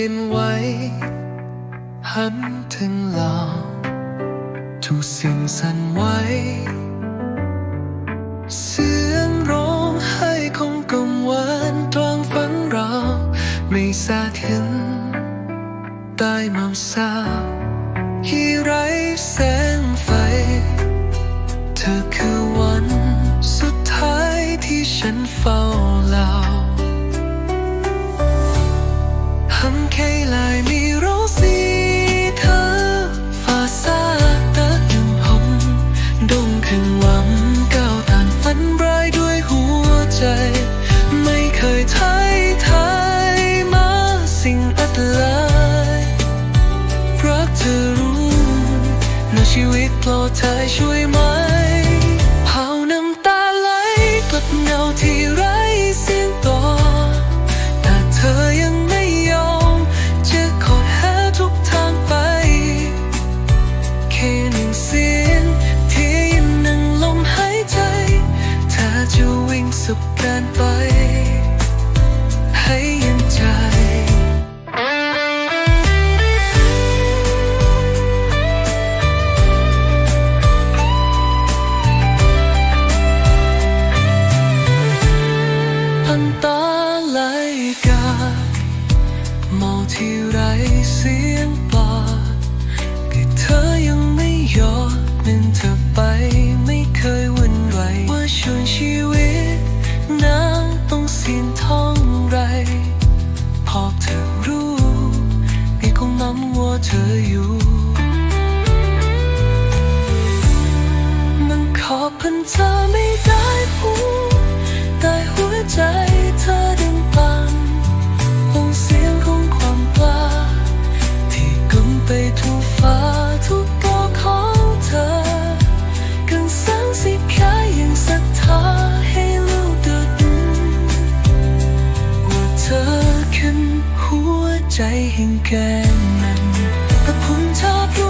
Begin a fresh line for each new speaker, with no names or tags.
กันไว้ หันถึงเราทุกสิ่งสั่นไหวเสียงร้องให้คงกังวานตวางฝันเราไม่สาดเห็นใต้หมอกสาวที่ไร้แสง Đông khừng h วังก้าวผ่านฝันร้ายด้วยหัวใจ ไม่เคยท้ายทายมาสิ่งอัดลายรักเธอรู้นาชีวิตปลอดเธอช่วยไหมเผาน้ำตาไหลกลับเงาที่ไร้เตาไหลกามองที่ไรเสียงปลอดแต่เธอยังไม่ยอมเป็นเธอไปไม่เคยวันไหวว่าชวนชีวิตนางต้องเสียนท้องไร พอเธอรู้ไอ้คงมั่ว่าเธออยู่ มันขอพันเธอไม่ได้พูด แค่นนั้นแต่ผมชอบรู้